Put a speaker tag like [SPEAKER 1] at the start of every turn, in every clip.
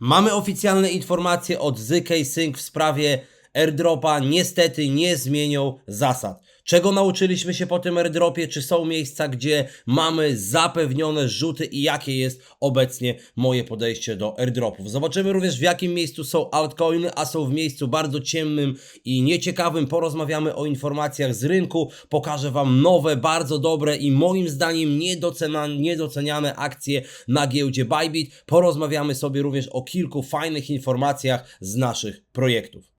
[SPEAKER 1] Mamy oficjalne informacje od ZK Sync w sprawie airdropa. Niestety nie zmienią zasad. Czego nauczyliśmy się po tym airdropie? Czy są miejsca, gdzie mamy zapewnione rzuty i jakie jest obecnie moje podejście do airdropów? Zobaczymy również w jakim miejscu są altcoiny, a są w miejscu bardzo ciemnym i nieciekawym. Porozmawiamy o informacjach z rynku. Pokażę Wam nowe, bardzo dobre i moim zdaniem niedoceniane akcje na giełdzie Bybit. Porozmawiamy sobie również o kilku fajnych informacjach z naszych projektów.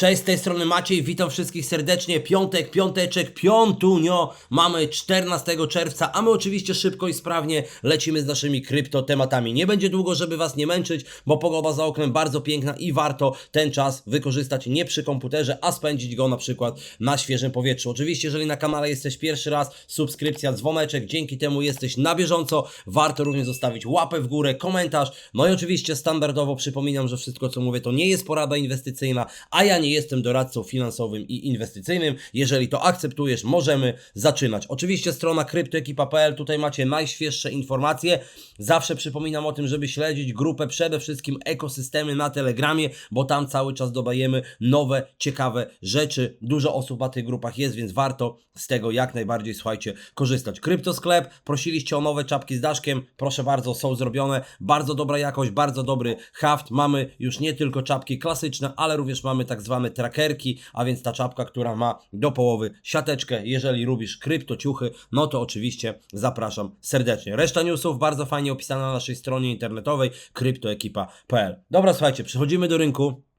[SPEAKER 1] Cześć, z tej strony Maciej, witam wszystkich serdecznie. Piątek, piąteczek, piątunio. Mamy 14 czerwca, a my oczywiście szybko i sprawnie lecimy z naszymi kryptotematami. Nie będzie długo, żeby Was nie męczyć, bo pogoda za oknem bardzo piękna i warto ten czas wykorzystać nie przy komputerze, a spędzić go na przykład na świeżym powietrzu. Oczywiście, jeżeli na kanale jesteś pierwszy raz, subskrypcja, dzwoneczek, dzięki temu jesteś na bieżąco. Warto również zostawić łapę w górę, komentarz. No i oczywiście standardowo przypominam, że wszystko co mówię to nie jest porada inwestycyjna, a ja nie jestem doradcą finansowym i inwestycyjnym. Jeżeli to akceptujesz, możemy zaczynać. Oczywiście strona kryptoekipa.pl, tutaj macie najświeższe informacje. Zawsze przypominam o tym, żeby śledzić grupę, przede wszystkim ekosystemy na Telegramie, bo tam cały czas dodajemy nowe, ciekawe rzeczy. Dużo osób na tych grupach jest, więc warto z tego jak najbardziej, słuchajcie, korzystać. Kryptosklep, prosiliście o nowe czapki z daszkiem, proszę bardzo, są zrobione. Bardzo dobra jakość, bardzo dobry haft. Mamy już nie tylko czapki klasyczne, ale również mamy tak zwane trackerki, a więc ta czapka, która ma do połowy siateczkę. Jeżeli lubisz kryptociuchy, no to oczywiście zapraszam serdecznie. Reszta newsów bardzo fajnie opisana na naszej stronie internetowej kryptoekipa.pl. Dobra, słuchajcie, przechodzimy do rynku.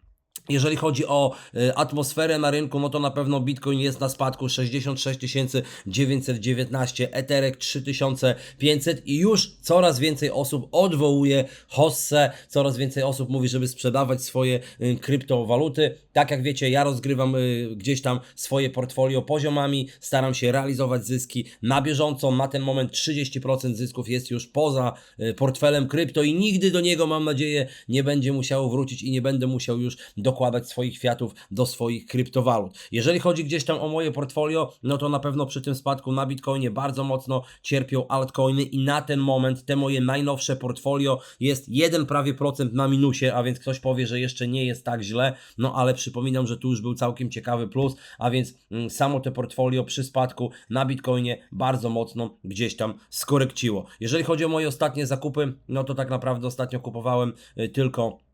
[SPEAKER 1] Jeżeli chodzi o y, atmosferę na rynku, no to na pewno Bitcoin jest na spadku 66 919, Ethereum 3500 i już coraz więcej osób odwołuje hossę, coraz więcej osób mówi, żeby sprzedawać swoje y, kryptowaluty. Tak jak wiecie, ja rozgrywam y, gdzieś tam swoje portfolio poziomami, staram się realizować zyski na bieżąco. Na ten moment 30% zysków jest już poza y, portfelem krypto i nigdy do niego, mam nadzieję, nie będzie musiało wrócić i nie będę musiał już dokładać swoich kwiatów do swoich kryptowalut. Jeżeli chodzi gdzieś tam o moje portfolio, no to na pewno przy tym spadku na Bitcoinie bardzo mocno cierpią altcoiny i na ten moment te moje najnowsze portfolio jest 1 prawie procent na minusie, a więc ktoś powie, że jeszcze nie jest tak źle, no ale przypominam, że tu już był całkiem ciekawy plus, a więc mm, samo te portfolio przy spadku na Bitcoinie bardzo mocno gdzieś tam skorekciło. Jeżeli chodzi o moje ostatnie zakupy, no to tak naprawdę ostatnio kupowałem y, tylko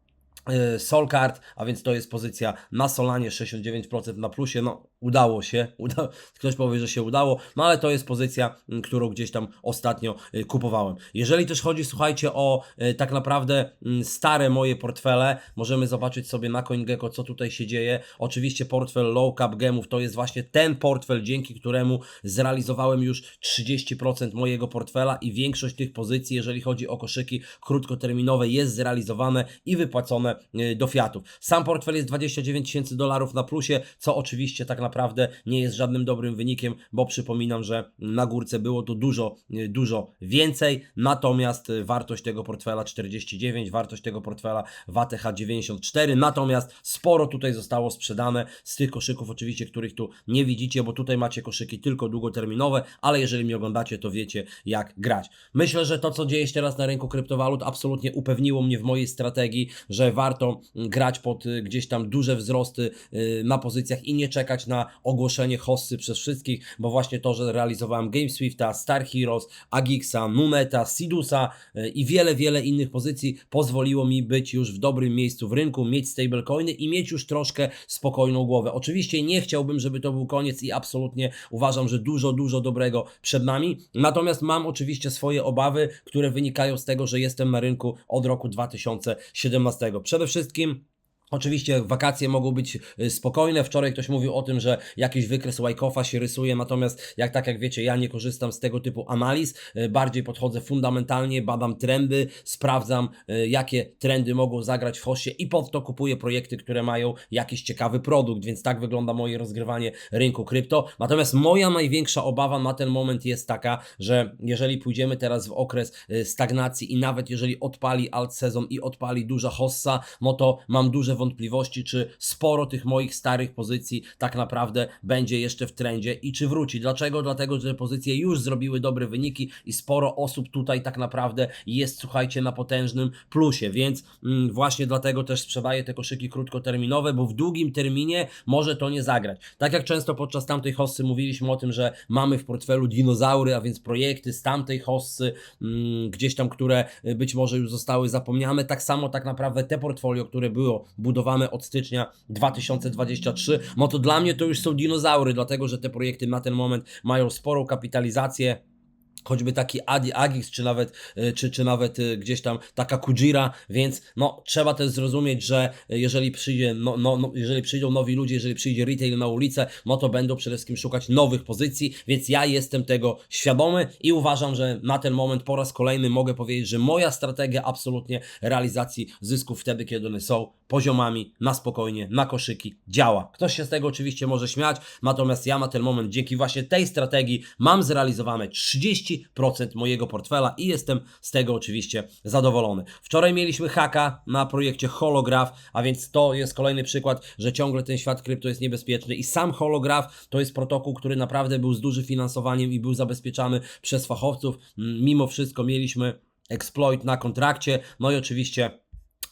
[SPEAKER 1] Solcard, a więc to jest pozycja na Solanie 69% na plusie, no udało się, uda... ktoś powie, że się udało, no ale to jest pozycja, m, którą gdzieś tam ostatnio y, kupowałem. Jeżeli też chodzi, słuchajcie, o y, tak naprawdę m, stare moje portfele, możemy zobaczyć sobie na CoinGecko, co tutaj się dzieje. Oczywiście portfel low cap gemów to jest właśnie ten portfel, dzięki któremu zrealizowałem już 30% mojego portfela i większość tych pozycji, jeżeli chodzi o koszyki krótkoterminowe, jest zrealizowane i wypłacone y, do fiatów. Sam portfel jest 29 tysięcy dolarów na plusie, co oczywiście tak naprawdę nie jest żadnym dobrym wynikiem, bo przypominam, że na górce było tu dużo, y, dużo więcej, natomiast y, wartość tego portfela 49, wartość tego portfela w ATH 94, natomiast sporo tutaj zostało sprzedane z tych koszyków oczywiście, których tu nie widzicie, bo tutaj macie koszyki tylko długoterminowe, ale jeżeli mnie oglądacie, to wiecie jak grać. Myślę, że to co dzieje się teraz na rynku kryptowalut absolutnie upewniło mnie w mojej strategii, że warto mm, grać pod y, gdzieś tam duże wzrosty y, na pozycjach i nie czekać na ogłoszenie hossy przez wszystkich, bo właśnie to, że realizowałem GameSwifta, Star Heroes, Agixa, Nuneta, Sidusa y, i wiele, wiele innych pozycji pozwoliło mi być już w dobrym miejscu w rynku, mieć stablecoiny i mieć już troszkę spokojną głowę. Oczywiście nie chciałbym, żeby to był koniec i absolutnie uważam, że dużo, dużo dobrego przed nami. Natomiast mam oczywiście swoje obawy, które wynikają z tego, że jestem na rynku od roku 2017. Przede wszystkim Oczywiście wakacje mogą być y, spokojne. Wczoraj ktoś mówił o tym, że jakiś wykres Wyckofa się rysuje, natomiast jak tak jak wiecie, ja nie korzystam z tego typu analiz. Y, Bardziej podchodzę fundamentalnie, badam trendy, sprawdzam y, jakie trendy mogą zagrać w hoście i pod to kupuję projekty, które mają jakiś ciekawy produkt, więc tak wygląda moje rozgrywanie rynku krypto. Natomiast moja największa obawa na ten moment jest taka, że jeżeli pójdziemy teraz w okres stagnacji i nawet jeżeli odpali alt sezon i odpali duża hossa, no to mam duże wątpliwości, czy sporo tych moich starych pozycji tak naprawdę będzie jeszcze w trendzie i czy wróci. Dlaczego? Dlatego, że pozycje już zrobiły dobre wyniki i sporo osób tutaj tak naprawdę jest, słuchajcie, na potężnym plusie, więc mm, właśnie dlatego też sprzedaję te koszyki krótkoterminowe, bo w długim terminie może to nie zagrać. Tak jak często podczas tamtej hossy mówiliśmy o tym, że mamy w portfelu dinozaury, a więc projekty z tamtej hossy, mm, gdzieś tam, które y, być może już zostały zapomniane, tak samo tak naprawdę te portfolio, które było budowane od stycznia 2023, no to dla mnie to już są dinozaury, dlatego że te projekty na ten moment mają sporą kapitalizację, choćby taki Adi Agix, czy nawet, y, czy, czy nawet y, gdzieś tam taka Kujira, więc no, trzeba też zrozumieć, że jeżeli przyjdzie, no, no, no, jeżeli przyjdą nowi ludzie, jeżeli przyjdzie retail na ulicę, no to będą przede wszystkim szukać nowych pozycji, więc ja jestem tego świadomy i uważam, że na ten moment po raz kolejny mogę powiedzieć, że moja strategia absolutnie realizacji zysków wtedy, kiedy one są poziomami, na spokojnie, na koszyki, działa. Ktoś się z tego oczywiście może śmiać, natomiast ja na ten moment dzięki właśnie tej strategii mam zrealizowane 30% mojego portfela i jestem z tego oczywiście zadowolony. Wczoraj mieliśmy haka na projekcie Holograph, a więc to jest kolejny przykład, że ciągle ten świat krypto jest niebezpieczny i sam Holograph to jest protokół, który naprawdę był z dużym finansowaniem i był zabezpieczany przez fachowców. Mm, Mimo wszystko mieliśmy exploit na kontrakcie, no i oczywiście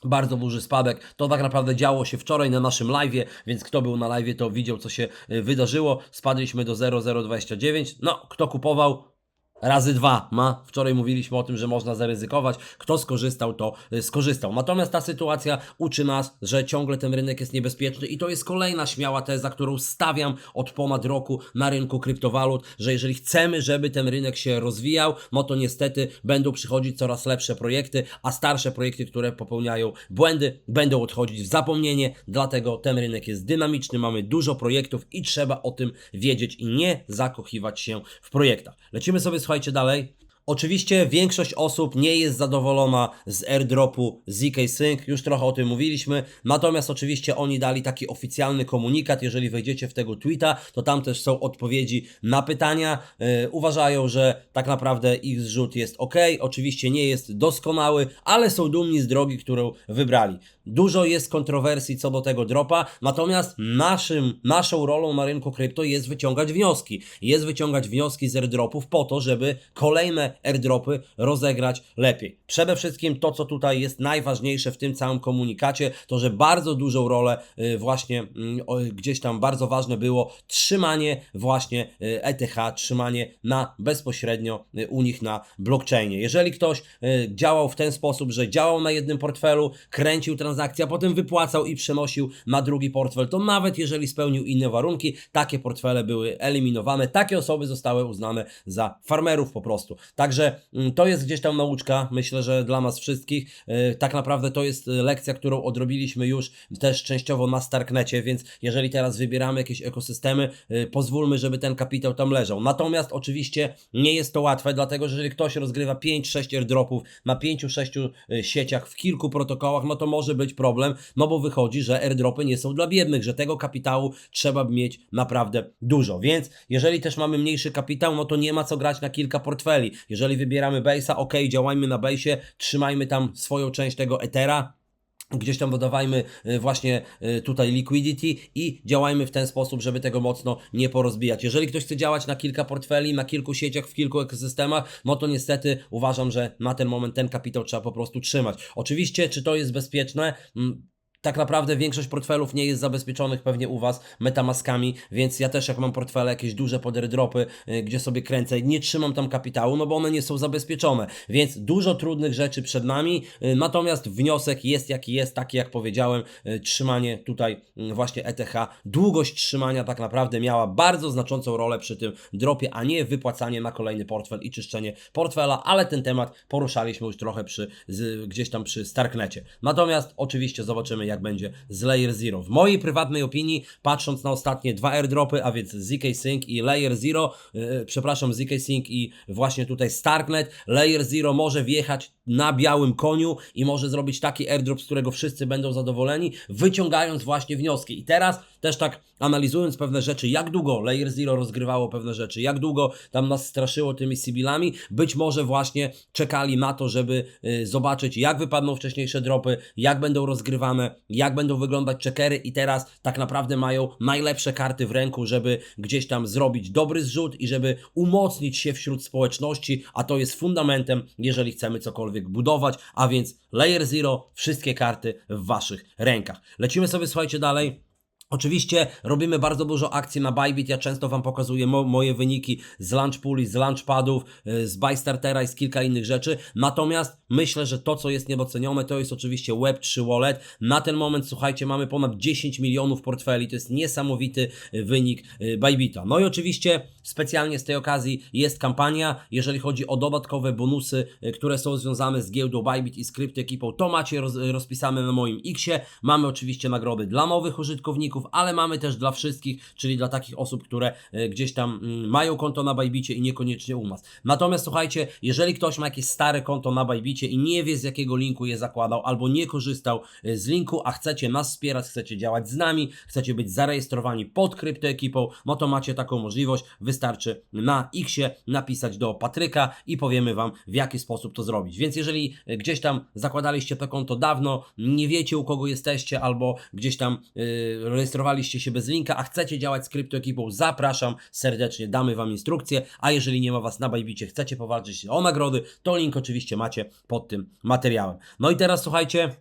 [SPEAKER 1] bardzo duży spadek. To tak naprawdę działo się wczoraj na naszym live, więc kto był na live, to widział, co się y, wydarzyło. Spadliśmy do 0,029. No, kto kupował? Razy dwa ma. Wczoraj mówiliśmy o tym, że można zaryzykować. Kto skorzystał, to y, skorzystał. Natomiast ta sytuacja uczy nas, że ciągle ten rynek jest niebezpieczny i to jest kolejna śmiała teza, którą stawiam od ponad roku na rynku kryptowalut, że jeżeli chcemy, żeby ten rynek się rozwijał, no to niestety będą przychodzić coraz lepsze projekty, a starsze projekty, które popełniają błędy, będą odchodzić w zapomnienie. Dlatego ten rynek jest dynamiczny, mamy dużo projektów i trzeba o tym wiedzieć i nie zakochiwać się w projektach. Lecimy sobie, słuchajcie, dalej. Oczywiście większość osób nie jest zadowolona z airdropu ZK Sync, już trochę o tym mówiliśmy, natomiast oczywiście oni dali taki oficjalny komunikat, jeżeli wejdziecie w tego tweeta, to tam też są odpowiedzi na pytania. Yy, uważają, że tak naprawdę ich zrzut jest ok, oczywiście nie jest doskonały, ale są dumni z drogi, którą wybrali. Dużo jest kontrowersji co do tego dropa, natomiast naszym, naszą rolą na rynku krypto jest wyciągać wnioski. Jest wyciągać wnioski z airdropów po to, żeby kolejne airdropy rozegrać lepiej. Przede wszystkim to, co tutaj jest najważniejsze w tym całym komunikacie, to że bardzo dużą rolę y, właśnie mm, gdzieś tam bardzo ważne było trzymanie właśnie y, ETH, trzymanie na bezpośrednio y, u nich na blockchainie. Jeżeli ktoś działał w ten sposób, że działał na jednym portfelu, kręcił transakcje, a potem wypłacał i przenosił na drugi portfel, to nawet jeżeli spełnił inne warunki, takie portfele były eliminowane, takie osoby zostały uznane za farmerów po prostu. Także mm, to jest gdzieś tam nauczka, myślę, że dla nas wszystkich. Y, Tak naprawdę to jest y, lekcja, którą odrobiliśmy już też częściowo na Starknecie, więc jeżeli teraz wybieramy jakieś ekosystemy, y, pozwólmy, żeby ten kapitał tam leżał. Natomiast oczywiście nie jest to łatwe, dlatego że jeżeli ktoś rozgrywa 5-6 airdropów na 5-6 sieciach w kilku protokołach, no to może być problem, no bo wychodzi, że airdropy nie są dla biednych, że tego kapitału trzeba mieć naprawdę dużo. Więc jeżeli też mamy mniejszy kapitał, no to nie ma co grać na kilka portfeli. Jeżeli wybieramy base'a, ok, działajmy na base'ie, trzymajmy tam swoją część tego Ethera, Gdzieś tam dodawajmy y, właśnie y, tutaj liquidity i działajmy w ten sposób, żeby tego mocno nie porozbijać. Jeżeli ktoś chce działać na kilka portfeli, na kilku sieciach, w kilku ekosystemach, no to niestety uważam, że na ten moment ten kapitał trzeba po prostu trzymać. Oczywiście, czy to jest bezpieczne? Tak naprawdę większość portfelów nie jest zabezpieczonych pewnie u Was metamaskami, więc ja też jak mam portfele jakieś duże pod airdropy, y, gdzie sobie kręcę, nie trzymam tam kapitału, no bo one nie są zabezpieczone, więc dużo trudnych rzeczy przed nami, y, natomiast wniosek jest jaki jest, taki jak powiedziałem, y, trzymanie tutaj właśnie ETH, długość trzymania tak naprawdę miała bardzo znaczącą rolę przy tym dropie, a nie wypłacanie na kolejny portfel i czyszczenie portfela, ale ten temat poruszaliśmy już trochę przy, z, gdzieś tam przy Starknecie. Natomiast oczywiście zobaczymy jak będzie z Layer Zero. W mojej prywatnej opinii, patrząc na ostatnie dwa airdropy, a więc ZK Sync i Layer Zero, yy, przepraszam, ZK Sync i właśnie tutaj Starknet, Layer Zero może wjechać na białym koniu i może zrobić taki airdrop, z którego wszyscy będą zadowoleni, wyciągając właśnie wnioski. I teraz też tak analizując pewne rzeczy, jak długo Layer Zero rozgrywało pewne rzeczy, jak długo tam nas straszyło tymi Sibilami, być może właśnie czekali na to, żeby y, zobaczyć, jak wypadną wcześniejsze dropy, jak będą rozgrywane jak będą wyglądać checkery i teraz tak naprawdę mają najlepsze karty w ręku, żeby gdzieś tam zrobić dobry zrzut i żeby umocnić się wśród społeczności, a to jest fundamentem, jeżeli chcemy cokolwiek budować, a więc Layer Zero, wszystkie karty w Waszych rękach. Lecimy sobie, słuchajcie, dalej. Oczywiście robimy bardzo dużo akcji na Bybit. Ja często Wam pokazuję mo moje wyniki z Launch Pooli, z Launchpadów, y, z Bystartera i z kilka innych rzeczy. Natomiast myślę, że to, co jest niedocenione, to jest oczywiście Web3 Wallet. Na ten moment, słuchajcie, mamy ponad 10 milionów portfeli. To jest niesamowity y, wynik y, Bybita. No i oczywiście specjalnie z tej okazji jest kampania, jeżeli chodzi o dodatkowe bonusy, które są związane z giełdą Bybit i z kryptoekipą. To macie roz rozpisane na moim Xie. Mamy oczywiście nagrody dla nowych użytkowników, ale mamy też dla wszystkich, czyli dla takich osób, które e, gdzieś tam mm, mają konto na Bajbicie i niekoniecznie u nas. Natomiast słuchajcie, jeżeli ktoś ma jakieś stare konto na Bajbicie i nie wie z jakiego linku je zakładał, albo nie korzystał e, z linku, a chcecie nas wspierać, chcecie działać z nami, chcecie być zarejestrowani pod kryptoekipą, no to macie taką możliwość. Wystarczy na Xie napisać do Patryka i powiemy Wam w jaki sposób to zrobić. Więc jeżeli e, gdzieś tam zakładaliście to konto dawno, nie wiecie u kogo jesteście, albo gdzieś tam yy, rejestrowaliście się bez linka, a chcecie działać z kryptoekipą, zapraszam serdecznie, damy Wam instrukcję, a jeżeli nie ma Was na Bajbicie, chcecie powalczyć o nagrody, to link oczywiście macie pod tym materiałem. No i teraz słuchajcie,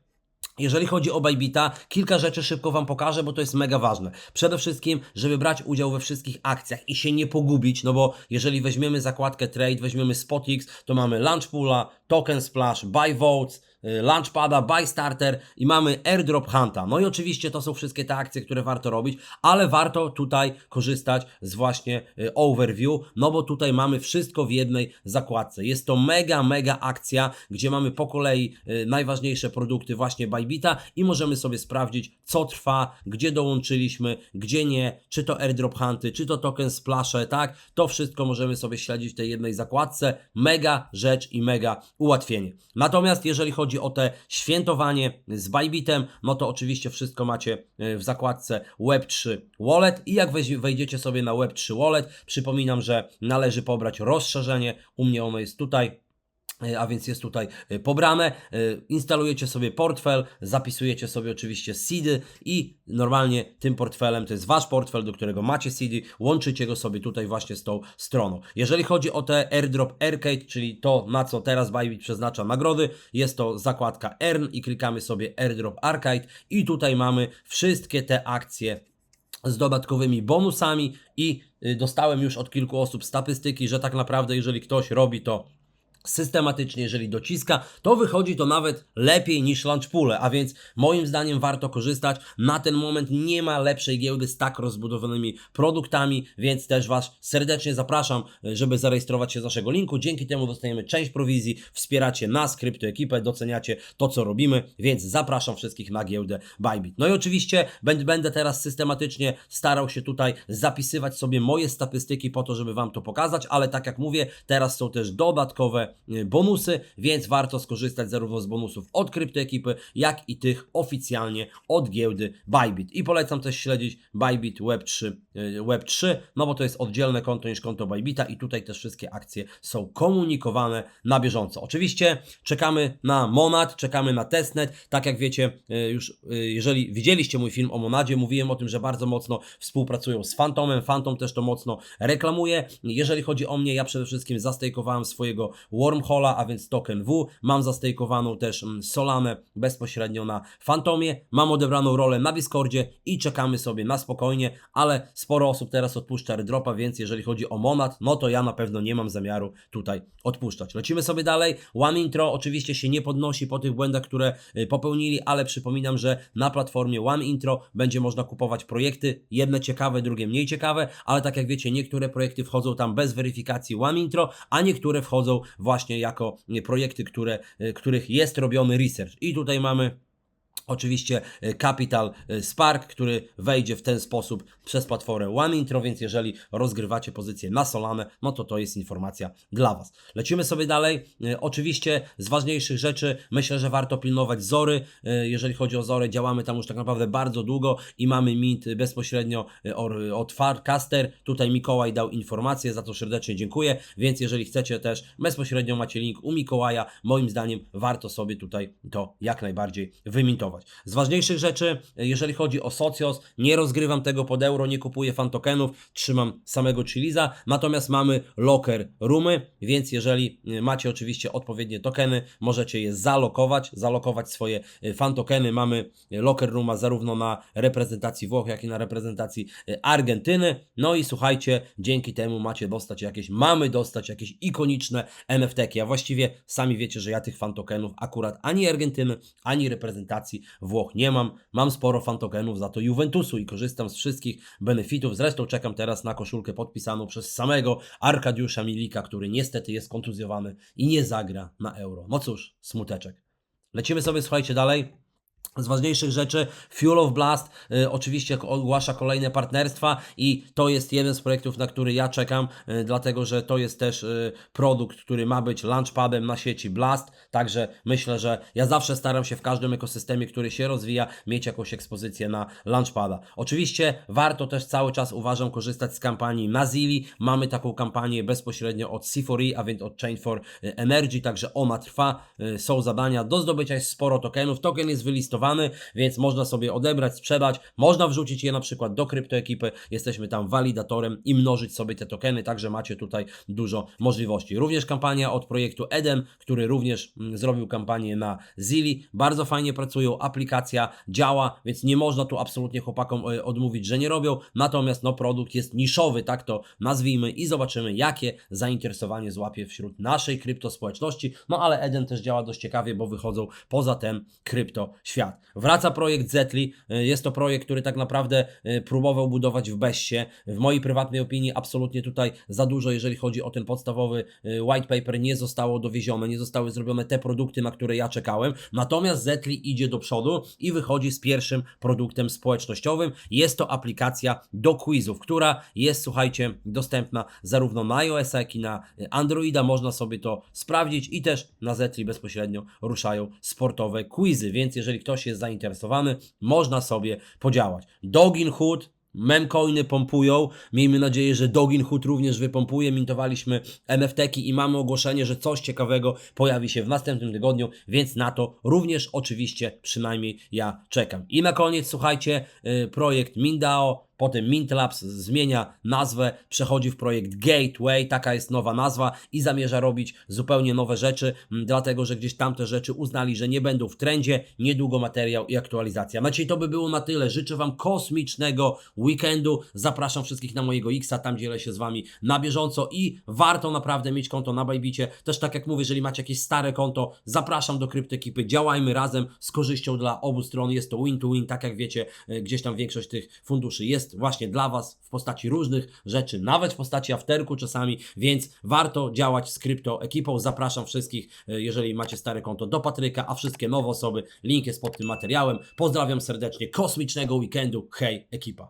[SPEAKER 1] jeżeli chodzi o Bybita, kilka rzeczy szybko Wam pokażę, bo to jest mega ważne. Przede wszystkim, żeby brać udział we wszystkich akcjach i się nie pogubić, no bo jeżeli weźmiemy zakładkę Trade, weźmiemy SpotX, to mamy Launch Poola, Token Splash, Buy Votes, Launchpada, Buy Starter i mamy Airdrop Hunta. No i oczywiście to są wszystkie te akcje, które warto robić, ale warto tutaj korzystać z właśnie y, Overview, no bo tutaj mamy wszystko w jednej zakładce. Jest to mega, mega akcja, gdzie mamy po kolei y, najważniejsze produkty właśnie Bybita i możemy sobie sprawdzić, co trwa, gdzie dołączyliśmy, gdzie nie, czy to Airdrop Hunty, czy to Token Splasze, tak? To wszystko możemy sobie śledzić w tej jednej zakładce. Mega rzecz i mega ułatwienie. Natomiast jeżeli chodzi o te świętowanie z Bybitem, no to oczywiście wszystko macie e, w zakładce Web3 Wallet. I jak wejdziecie sobie na Web3 Wallet, przypominam, że należy pobrać rozszerzenie, u mnie ono jest tutaj, a więc jest tutaj e, pobrane. E, Instalujecie sobie portfel, zapisujecie sobie oczywiście seedy i normalnie tym portfelem, to jest wasz portfel, do którego macie seedy, łączycie go sobie tutaj właśnie z tą stroną. Jeżeli chodzi o te airdrop arcade, czyli to na co teraz Bybit przeznacza nagrody, jest to zakładka earn i klikamy sobie airdrop arcade i tutaj mamy wszystkie te akcje z dodatkowymi bonusami i y, dostałem już od kilku osób statystyki, że tak naprawdę jeżeli ktoś robi to systematycznie, jeżeli dociska, to wychodzi to nawet lepiej niż launch poole, a więc moim zdaniem warto korzystać. Na ten moment nie ma lepszej giełdy z tak rozbudowanymi produktami, więc też Was serdecznie zapraszam, żeby zarejestrować się z naszego linku. Dzięki temu dostajemy część prowizji, wspieracie nas, kryptoekipę, doceniacie to, co robimy, więc zapraszam wszystkich na giełdę Bybit. No i oczywiście będę, teraz systematycznie starał się tutaj zapisywać sobie moje statystyki po to, żeby Wam to pokazać, ale tak jak mówię, teraz są też dodatkowe bonusy, więc warto skorzystać zarówno z bonusów od kryptoekipy, jak i tych oficjalnie od giełdy Bybit. I polecam też śledzić Bybit Web3, y, Web3, no bo to jest oddzielne konto niż konto Bybita i tutaj też wszystkie akcje są komunikowane na bieżąco. Oczywiście czekamy na Monad, czekamy na Testnet. Tak jak wiecie, y, już y, jeżeli widzieliście mój film o Monadzie, mówiłem o tym, że bardzo mocno współpracują z Phantomem. Phantom też to mocno reklamuje. Jeżeli chodzi o mnie, ja przede wszystkim zastejkowałem swojego Wormhola, a więc token W. Mam zastejkowaną też mm, Solanę bezpośrednio na Phantomie. Mam odebraną rolę na Discordzie i czekamy sobie na spokojnie, ale sporo osób teraz odpuszcza airdropa, więc jeżeli chodzi o Monad, no to ja na pewno nie mam zamiaru tutaj odpuszczać. Lecimy sobie dalej. One Intro oczywiście się nie podnosi po tych błędach, które y, popełnili, ale przypominam, że na platformie One Intro będzie można kupować projekty, jedne ciekawe, drugie mniej ciekawe, ale tak jak wiecie, niektóre projekty wchodzą tam bez weryfikacji One Intro, a niektóre wchodzą właśnie jako y, projekty, które, y, których jest robiony research. I tutaj mamy Oczywiście e, Capital e, Spark, który wejdzie w ten sposób przez platformę One Intro, więc jeżeli rozgrywacie pozycję na Solanę, no to to jest informacja dla Was. Lecimy sobie dalej. E, Oczywiście z ważniejszych rzeczy myślę, że warto pilnować Zory. Jeżeli chodzi o Zory, działamy tam już tak naprawdę bardzo długo i mamy mint bezpośrednio od Farcaster. Tutaj Mikołaj dał informację, za to serdecznie dziękuję, więc jeżeli chcecie też bezpośrednio macie link u Mikołaja, moim zdaniem warto sobie tutaj to jak najbardziej wymintować. Z ważniejszych rzeczy, e, jeżeli chodzi o Socios, nie rozgrywam tego pod euro, nie kupuję fantokenów, trzymam samego Chiliza, natomiast mamy locker roomy, więc jeżeli e, macie oczywiście odpowiednie tokeny, możecie je zalokować, zalokować swoje e, fantokeny. Mamy locker rooma zarówno na reprezentacji Włoch, jak i na reprezentacji Argentyny. No i słuchajcie, dzięki temu macie dostać jakieś, mamy dostać jakieś ikoniczne NFT-ki, a właściwie sami wiecie, że ja tych fantokenów akurat ani Argentyny, ani reprezentacji Włoch nie mam. Mam sporo fantokenów za to Juventusu i korzystam z wszystkich benefitów. Zresztą czekam teraz na koszulkę podpisaną przez samego Arkadiusza Milika, który niestety jest kontuzjowany i nie zagra na euro. No cóż, smuteczek. Lecimy sobie, słuchajcie, dalej. Z ważniejszych rzeczy Fuel of Blast y, oczywiście ogłasza kolejne partnerstwa i to jest jeden z projektów, na który ja czekam, y, dlatego że to jest też y, produkt, który ma być launchpadem na sieci Blast, także myślę, że ja zawsze staram się w każdym ekosystemie, który się rozwija, mieć jakąś ekspozycję na launchpada. Oczywiście warto też cały czas uważam korzystać z kampanii Nazili, mamy taką kampanię bezpośrednio od C4E, a więc od Chain for Energy, także ona trwa, y, są zadania, do zdobycia jest sporo tokenów, token jest wylistowany, więc można sobie odebrać, sprzedać, można wrzucić je na przykład do kryptoekipy, jesteśmy tam walidatorem i mnożyć sobie te tokeny, także macie tutaj dużo możliwości. Również kampania od projektu Eden, który również mm, zrobił kampanię na Zili, bardzo fajnie pracują, aplikacja działa, więc nie można tu absolutnie chłopakom e, odmówić, że nie robią, natomiast no produkt jest niszowy, tak to nazwijmy i zobaczymy jakie zainteresowanie złapie wśród naszej kryptospołeczności, no ale Eden też działa dość ciekawie, bo wychodzą poza ten krypto świat. Wraca projekt Zetli. Y, Jest to projekt, który tak naprawdę y, próbował budować w Bessie. W mojej prywatnej opinii absolutnie tutaj za dużo, jeżeli chodzi o ten podstawowy y, white paper, nie zostało dowiezione, nie zostały zrobione te produkty, na które ja czekałem. Natomiast Zetli idzie do przodu i wychodzi z pierwszym produktem społecznościowym. Jest to aplikacja do quizów, która jest, słuchajcie, dostępna zarówno na iOS, jak i na Androida. Można sobie to sprawdzić i też na Zetli bezpośrednio ruszają sportowe quizy, więc jeżeli ktoś jest zainteresowany, można sobie podziałać. Dogin Hood, memcoiny pompują. Miejmy nadzieję, że Dogin Hood również wypompuje. Mintowaliśmy NFT-ki i mamy ogłoszenie, że coś ciekawego pojawi się w następnym tygodniu, więc na to również oczywiście przynajmniej ja czekam. I na koniec, słuchajcie, y, projekt Mindao. Potem Mint Labs zmienia nazwę, przechodzi w projekt Gateway, taka jest nowa nazwa i zamierza robić zupełnie nowe rzeczy, dlatego że gdzieś tamte rzeczy uznali, że nie będą w trendzie, niedługo materiał i aktualizacja. Na dzisiaj to by było na tyle. Życzę Wam kosmicznego weekendu. Zapraszam wszystkich na mojego Xa, tam dzielę się z Wami na bieżąco i warto naprawdę mieć konto na Bajbicie. Też tak jak mówię, jeżeli macie jakieś stare konto, zapraszam do kryptekipy, działajmy razem z korzyścią dla obu stron. Jest to win to win, tak jak wiecie, e, gdzieś tam większość tych funduszy jest właśnie dla Was w postaci różnych rzeczy, nawet w postaci afterku czasami, więc warto działać z krypto ekipą. Zapraszam wszystkich, e, jeżeli macie stare konto, do Patryka, a wszystkie nowe osoby, link jest pod tym materiałem. Pozdrawiam serdecznie, kosmicznego weekendu, hej ekipa.